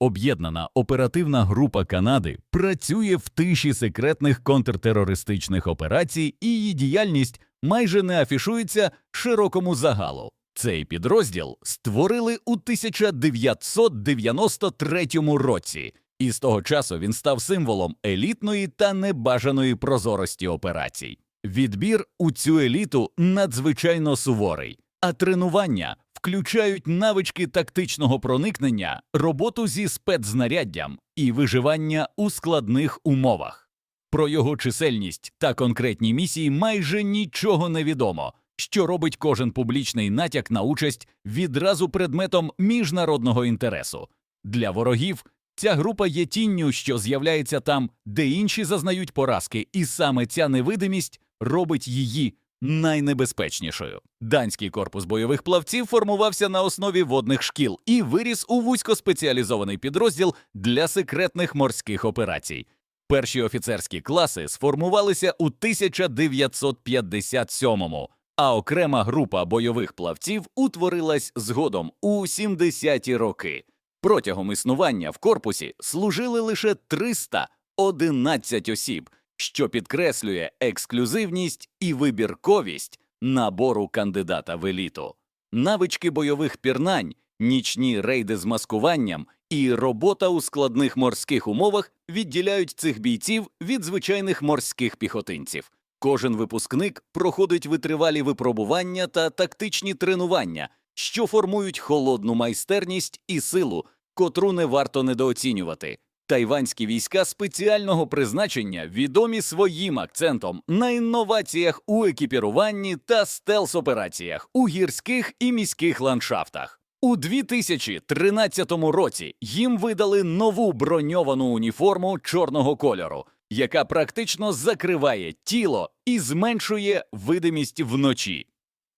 Об'єднана оперативна група Канади працює в тиші секретних контртерористичних операцій, і її діяльність майже не афішується широкому загалу. Цей підрозділ створили у 1993 році, і з того часу він став символом елітної та небажаної прозорості операцій. Відбір у цю еліту надзвичайно суворий, а тренування включають навички тактичного проникнення, роботу зі спецзнаряддям і виживання у складних умовах. Про його чисельність та конкретні місії майже нічого не відомо, що робить кожен публічний натяк на участь відразу предметом міжнародного інтересу. Для ворогів ця група є тінню, що з'являється там, де інші зазнають поразки, і саме ця невидимість робить її найнебезпечнішою. Данський корпус бойових плавців формувався на основі водних шкіл і виріс у вузькоспеціалізований підрозділ для секретних морських операцій. Перші офіцерські класи сформувалися у 1957-му, а окрема група бойових плавців утворилась згодом у 70-ті роки. Протягом існування в корпусі служили лише 311 осіб, що підкреслює ексклюзивність і вибірковість набору кандидата в еліту. Навички бойових пірнань, нічні рейди з маскуванням і робота у складних морських умовах відділяють цих бійців від звичайних морських піхотинців. Кожен випускник проходить витривалі випробування та тактичні тренування, що формують холодну майстерність і силу, котру не варто недооцінювати. Тайванські війська спеціального призначення відомі своїм акцентом на інноваціях у екіпіруванні та стелс-операціях у гірських і міських ландшафтах. У 2013 році їм видали нову броньовану уніформу чорного кольору, яка практично закриває тіло і зменшує видимість вночі.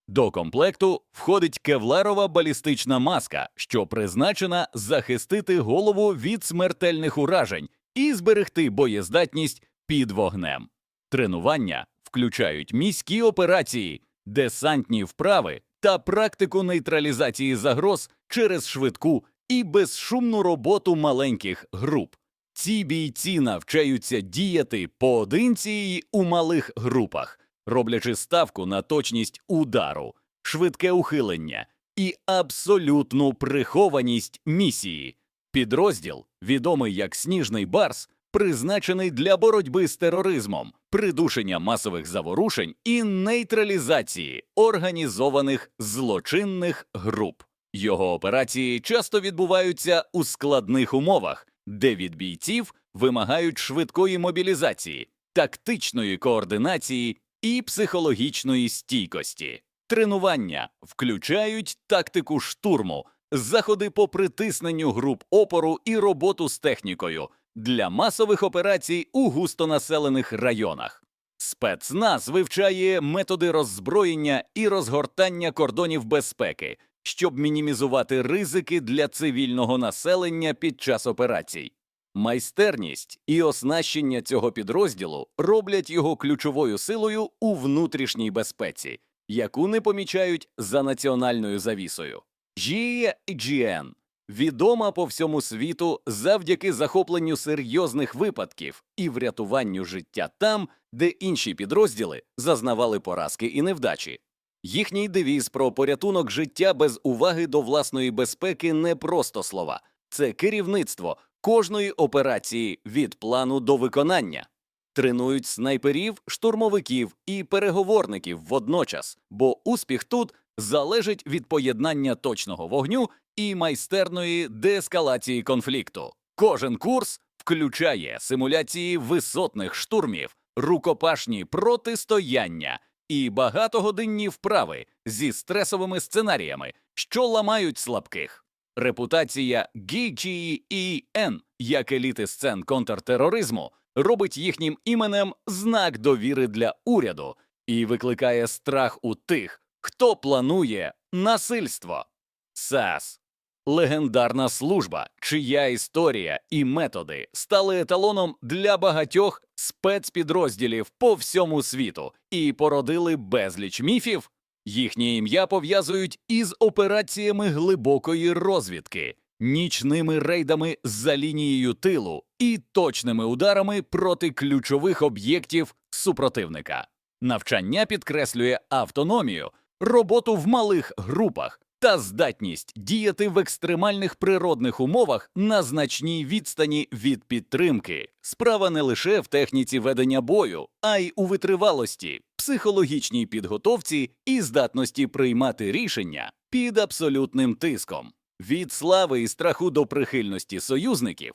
До комплекту входить кевларова балістична маска, що призначена захистити голову від смертельних уражень і зберегти боєздатність під вогнем. Тренування включають міські операції, десантні вправи та практику нейтралізації загроз через швидку і безшумну роботу маленьких груп. Ці бійці навчаються діяти поодинці й у малих групах, роблячи ставку на точність удару, швидке ухилення і абсолютну прихованість місії. Підрозділ, відомий як Сніжний Барс, призначений для боротьби з тероризмом, придушення масових заворушень і нейтралізації організованих злочинних груп. Його операції часто відбуваються у складних умовах, де від бійців вимагають швидкої мобілізації, тактичної координації і психологічної стійкості. Тренування включають тактику штурму, заходи по притисненню груп опору і роботу з технікою для масових операцій у густонаселених районах. Спецназ вивчає методи роззброєння і розгортання кордонів безпеки, щоб мінімізувати ризики для цивільного населення під час операцій. Майстерність і оснащення цього підрозділу роблять його ключовою силою у внутрішній безпеці, яку не помічають за національною завісою. GIGN відома по всьому світу завдяки захопленню серйозних випадків і врятуванню життя там, де інші підрозділи зазнавали поразки і невдачі. Їхній девіз про порятунок життя без уваги до власної безпеки не просто слова, це керівництво кожної операції від плану до виконання. Тренують снайперів, штурмовиків і переговорників водночас, бо успіх тут залежить від поєднання точного вогню і майстерної деескалації конфлікту. Кожен курс включає симуляції висотних штурмів, рукопашні протистояння і багатогодинні вправи зі стресовими сценаріями, що ламають слабких. Репутація GGEN як еліти сцен контртероризму робить їхнім іменем знак довіри для уряду і викликає страх у тих, хто планує насильство. САС легендарна служба, чия історія і методи стали еталоном для багатьох спецпідрозділів по всьому світу і породили безліч міфів. Їхнє ім'я пов'язують із операціями глибокої розвідки, нічними рейдами за лінією тилу і точними ударами проти ключових об'єктів супротивника. Навчання підкреслює автономію, роботу в малих групах та здатність діяти в екстремальних природних умовах на значній відстані від підтримки. Справа не лише в техніці ведення бою, а й у витривалості, психологічній підготовці і здатності приймати рішення під абсолютним тиском. Від слави і страху до прихильності союзників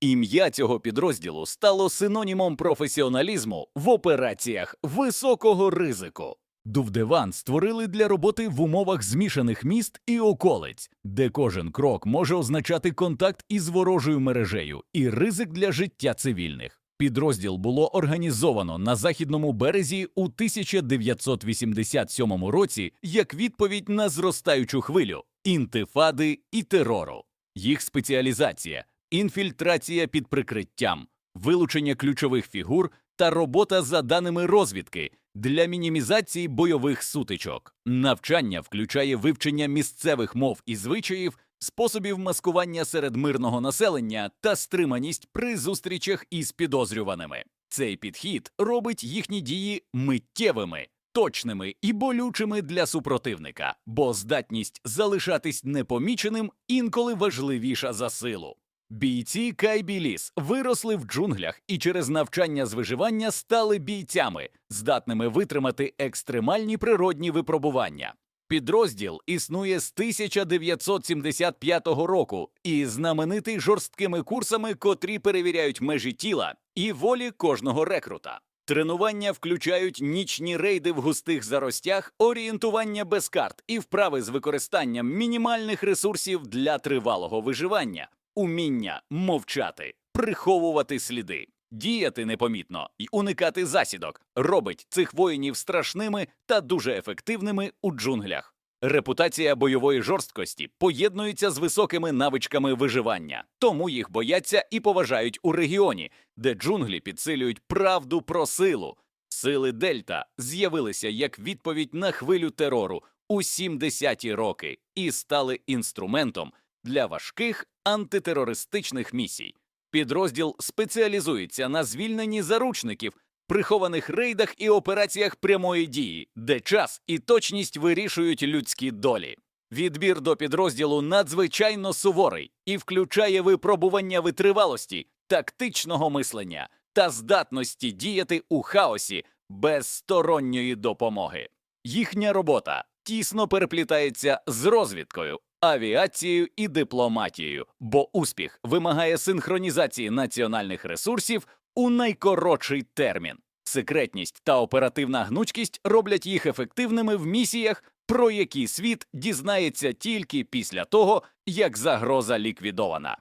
Ім'я цього підрозділу стало синонімом професіоналізму в операціях високого ризику. Дувдеван створили для роботи в умовах змішаних міст і околиць, де кожен крок може означати контакт із ворожою мережею і ризик для життя цивільних. Підрозділ було організовано на західному березі у 1987 році як відповідь на зростаючу хвилю інтифади і терору. Їх спеціалізація інфільтрація під прикриттям, вилучення ключових фігур та робота за даними розвідки для мінімізації бойових сутичок. Навчання включає вивчення місцевих мов і звичаїв, способів маскування серед мирного населення та стриманість при зустрічах із підозрюваними. Цей підхід робить їхні дії миттєвими. Точними і болючими для супротивника, бо здатність залишатись непоміченим інколи важливіша за силу. Бійці Кайбіліс виросли в джунглях і через навчання з виживання стали бійцями, здатними витримати екстремальні природні випробування. Підрозділ існує з 1975 року і знаменитий жорсткими курсами, котрі перевіряють межі тіла і волі кожного рекрута. Тренування включають нічні рейди в густих заростях, орієнтування без карт і вправи з використанням мінімальних ресурсів для тривалого виживання уміння мовчати, приховувати сліди, діяти непомітно і уникати засідок робить цих воїнів страшними та дуже ефективними у джунглях. Репутація бойової жорсткості поєднується з високими навичками виживання, тому їх бояться і поважають у регіоні, де джунглі підсилюють правду про силу. Сили Дельта з'явилися як відповідь на хвилю терору у 70-ті роки і стали інструментом для важких антитерористичних місій. Підрозділ спеціалізується на звільненні заручників, прихованих рейдах і операціях прямої дії, де час і точність вирішують людські долі. Відбір до підрозділу надзвичайно суворий і включає випробування витривалості, тактичного мислення та здатності діяти у хаосі без сторонньої допомоги. Їхня робота тісно переплітається з розвідкою, авіацією і дипломатією, бо успіх вимагає синхронізації національних ресурсів у найкоротший термін. Секретність та оперативна гнучкість роблять їх ефективними в місіях, про які світ дізнається тільки після того, як загроза ліквідована.